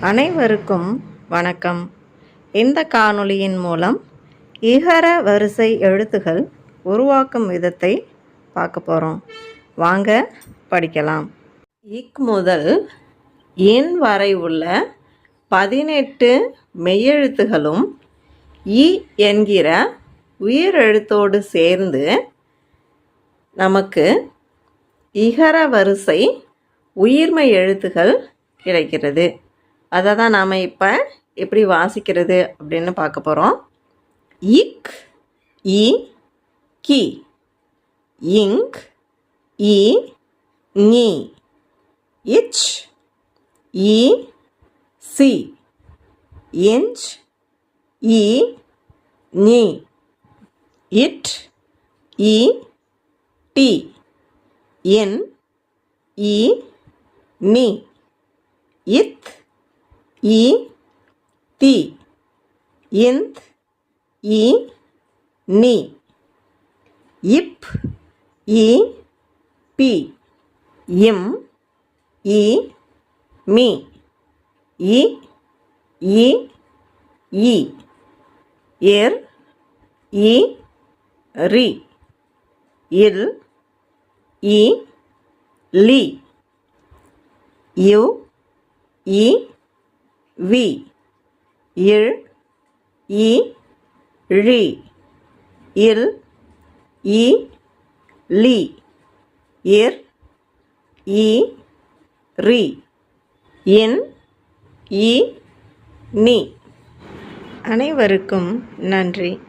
அனைவருக்கும் வணக்கம். இந்த காணொளியின் மூலம் இகர வரிசை எழுத்துகள் உருவாக்கும் விதத்தை பார்க்க போகிறோம் வாங்க படிக்கலாம். இக் முதல் எண் வரை உள்ள பதினெட்டு மெய்யெழுத்துகளும் இ என்கிற உயிரெழுத்தோடு சேர்ந்து நமக்கு இகர வரிசை உயிர்மை எழுத்துகள் கிடைக்கிறது. அதை தான் நாம் இப்போ எப்படி வாசிக்கிறது அப்படின்னு பார்க்க போகிறோம் இக் இ கி. இங்க் இ நீ இச் இ சி. இஞ்ச் இ நீ இட் இ டி. என் இ நீ இத் இ தி. இந்த் இ நீ. இப் இ பி. இம் இ மீ. இ இ இ. இர் இ ரி. இல் இ லி. யு இ வி. இழ் இ ழி. இல் இ லி. இர் இ ரி. இன் இ நி. அனைவருக்கும் நன்றி.